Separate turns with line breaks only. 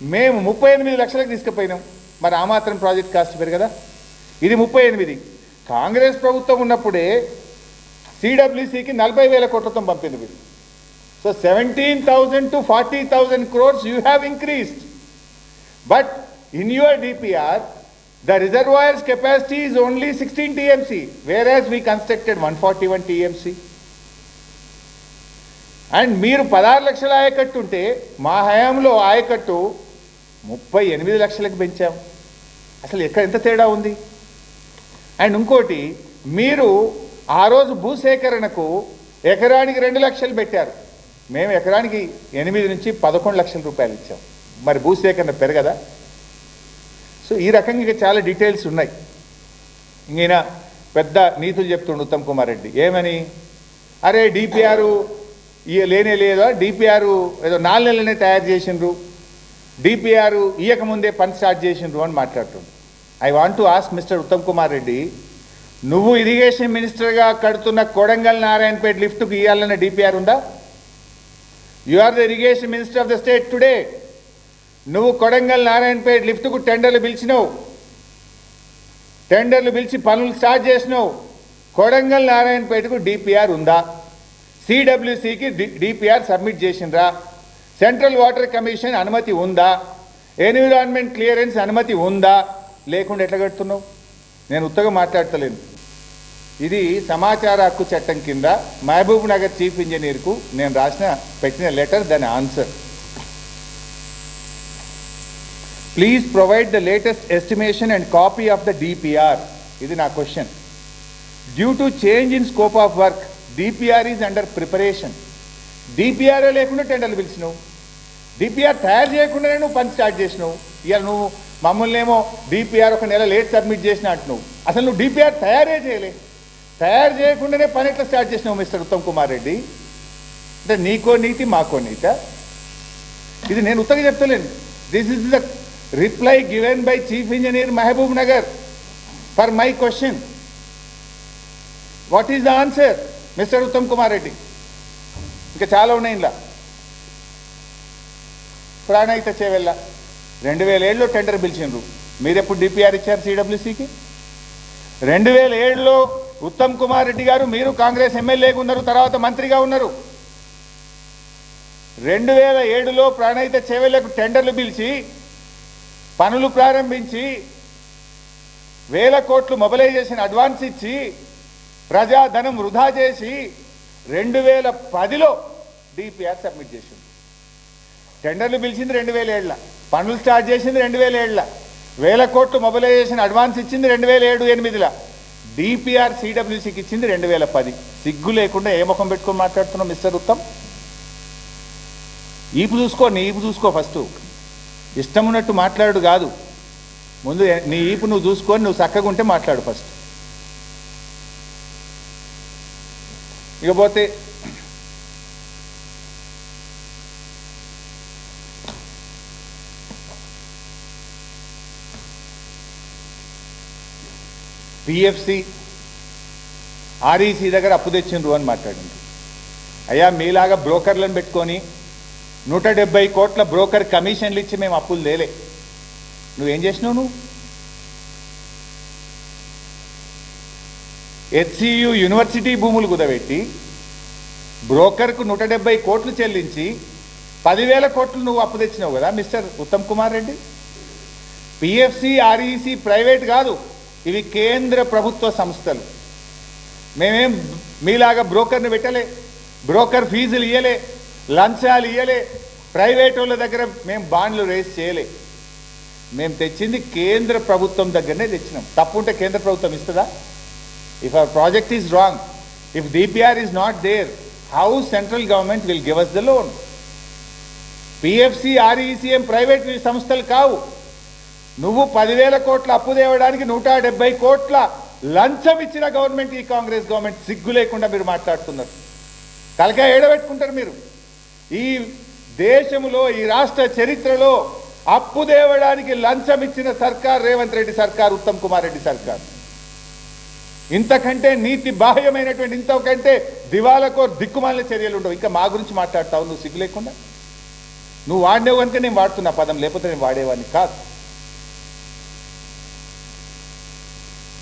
మేము ముప్పై ఎనిమిది లక్షలకు తీసుకుపోయినాం. మరి ఆ మాత్రం ప్రాజెక్ట్ కాస్ట్ పెరగదా ఇది ముప్పై ఎనిమిది. కాంగ్రెస్ ప్రభుత్వం ఉన్నప్పుడే సిడబ్ల్యూసికి నలభై వేల కోట్లతో పంపింది మీరు so seventeen thousand to forty thousand crores you have increased but in your DPR the reservoirs capacity is only sixteen TMC whereas we constructed one forty one TMC and మీరు పదహారు లక్షల ఆయకట్టు ఉంటే మా హయాంలో ఆయకట్టు ముప్పై ఎనిమిది లక్షలకు పెంచాం. అసలు ఎక్కడ ఎంత తేడా ఉంది? అండ్ ఇంకోటి మీరు ఆ రోజు భూసేకరణకు ఎకరానికి రెండు లక్షలు పెట్టారు. మేము ఎకరానికి ఎనిమిది నుంచి పదకొండు లక్షల రూపాయలు ఇచ్చాం. మరి భూసేకరణ పెరగదా? సో ఈ రకంగా చాలా డీటెయిల్స్ ఉన్నాయి. ఇంకైనా పెద్ద నీతులు చెప్తుండు ఉత్తమ్ కుమార్ రెడ్డి. ఏమని? అరే డిపిఆర్ లేనే లేదా? డిపిఆర్ ఏదో నాలుగు నెలలనే తయారు చేసిండ్రు. డిపిఆర్ ఇయ్యకముందే పని స్టార్ట్ చేసిండ్రు అని మాట్లాడుతుంది. I want to ask mister Uttam Kumar Reddy నువ్వు ఇరిగేషన్ మినిస్టర్గా కడుతున్న కొడంగల్ నారాయణపేట లిఫ్ట్కు ఇవ్వాలన్న డిపిఆర్ ఉందా? You are the irrigation minister of the state today నువ్వు కొడంగల్ నారాయణపేట లిఫ్ట్కు టెండర్లు పిలిచినావు. టెండర్లు పిలిచి పనులు స్టార్ట్ చేసినావు. కొడంగల్ నారాయణపేటకు డిపిఆర్ ఉందా? సిడబ్ల్యూసికి డిపిఆర్ సబ్మిట్ చేసిండ్రా. సెంట్రల్ వాటర్ కమిషన్ అనుమతి ఉందా? ఎన్విరాన్మెంట్ క్లియరెన్స్ అనుమతి ఉందా? లేకుండా ఎట్లా కడుతున్నావు? నేను ఉత్తగా మాట్లాడతలేను. ఇది సమాచార హక్కు చట్టం కింద మహబూబ్ నగర్ చీఫ్ ఇంజనీర్కు నేను రాసిన పెట్టిన లెటర్ దాని answer please provide the latest estimation and copy of the DPR ఇది నా question due to change in scope of work DPR is under preparation డిపిఆర్ఏ లేకుండా టెండర్లు పిలిచినావు. డిపిఆర్ తయారు చేయకుండానే నువ్వు పని స్టార్ట్ చేసినావు. ఇక నువ్వు మమ్మల్ని ఏమో డిపిఆర్ ఒక నెల లేట్ సబ్మిట్ చేసిన అంటున్నావు. అసలు నువ్వు డిపిఆర్ తయారే చేయలే. తయారు చేయకుండానే పని ఎట్లా స్టార్ట్ చేసినావు మిస్టర్ ఉత్తమ్ కుమార్ రెడ్డి? అంటే నీకో నీతి మాకో నీత? ఇది నేను ఉత్తగా చెప్తలేను. This is the reply given by chief engineer Mahbub Nagar for my question what is the answer mister Uttam Kumar Reddy? ఇంకా చాలా ఉన్నాయి ఇలా ప్రాణాయిత చేవెళ్ళ. రెండు వేల ఏడులో టెండర్ పిలిచిండ్రు. మీరెప్పుడు డిపిఆర్ ఇచ్చారు సిడబ్ల్యూసికి? రెండు వేల ఏడులో ఉత్తమ్ కుమార్ రెడ్డి గారు మీరు కాంగ్రెస్ ఎమ్మెల్యేగా ఉన్నారు తర్వాత మంత్రిగా ఉన్నారు. రెండు వేల ఏడులో ప్రాణాయిత చేవెళ్ళకు టెండర్లు పిలిచి పనులు ప్రారంభించి వేల కోట్లు మొబలైజేషన్ అడ్వాన్స్ ఇచ్చి ప్రజాధనం వృధా చేసి రెండు వేల పదిలో డిపిఆర్ సబ్మిట్ చేసింది. టెండర్లు పిలిచింది రెండు వేల ఏళ్ళ. పనులు స్టార్ట్ చేసింది రెండు వేల ఏళ్ళ. వేల కోట్లు మొబిలైజేషన్ అడ్వాన్స్ ఇచ్చింది రెండు వేల ఏడు ఎనిమిదిలో. డిపిఆర్ సిడబ్ల్యూసికి ఇచ్చింది రెండు వేల పది. సిగ్గు లేకుండా ఏ ముఖం పెట్టుకొని మాట్లాడుతున్నావు మిస్టర్ ఉత్తమ్? ఈపు చూసుకో నీ ఈపు చూసుకో ఫస్ట్. ఇష్టం ఉన్నట్టు మాట్లాడు కాదు. ముందు నీ ఈపు నువ్వు చూసుకొని నువ్వు చక్కగా ఉంటే మాట్లాడు ఫస్ట్. ఇకపోతే పిఎఫ్సి ఆర్ఈసీ దగ్గర అప్పు తెచ్చిండ్రు అని మాట్లాడింది. అయ్యా మీలాగా బ్రోకర్లను పెట్టుకొని నూట డెబ్బై కోట్ల బ్రోకర్ కమిషన్లు ఇచ్చి మేము అప్పులు లేలే నువ్వేం చేసినావు నువ్వు? హెచ్సియు యూనివర్సిటీ భూములు కుదబెట్టి బ్రోకర్కు నూట డెబ్బై కోట్లు చెల్లించి పదివేల కోట్లు నువ్వు అప్పు తెచ్చినావు కదా mister Uttam Kumar Reddy? PFC REC private కాదు ఇవి కేంద్ర ప్రభుత్వ సంస్థలు. మేమేం మీలాగా బ్రోకర్ని పెట్టలే బ్రోకర్ ఫీజులు ఇయ్యలే లంచాలు ఇయ్యలే ప్రైవేట్ వాళ్ళ దగ్గర మేము బాండ్లు రేస్ చేయలే. మేము తెచ్చింది కేంద్ర ప్రభుత్వం దగ్గరనే తెచ్చినాం. తప్పు ఉంటే కేంద్ర ప్రభుత్వం ఇస్తుందా? If our project is wrong if DPR is not there how central government will give us the loan PFC ఆర్ఈసీఎం private సంస్థలు కావు. నువ్వు పదివేల కోట్ల అప్పు తేవడానికి నూట డెబ్బై కోట్ల లంచం ఇచ్చిన గవర్నమెంట్ ఈ కాంగ్రెస్ గవర్నమెంట్ సిగ్గు లేకుండా మీరు మాట్లాడుతున్నారు. తలకాయ ఏడబెట్టుకుంటారు మీరు. ఈ దేశంలో ఈ రాష్ట్ర చరిత్రలో అప్పు తేవడానికి లంచం ఇచ్చిన సర్కార్ రేవంత్ రెడ్డి సర్కార్ ఉత్తమ్ కుమార్ రెడ్డి సర్కార్. ఇంతకంటే నీతి బాహ్యమైనటువంటి ఇంతకంటే దివాలకో దిక్కుమాలిన చర్యలు ఉండవు. ఇంకా మా గురించి మాట్లాడతావు నువ్వు సిగ్గు లేకుండా? నువ్వు వాడినవు కనుక నేను వాడుతున్నా పదం లేకపోతే నేను వాడేవాడిని కాదు.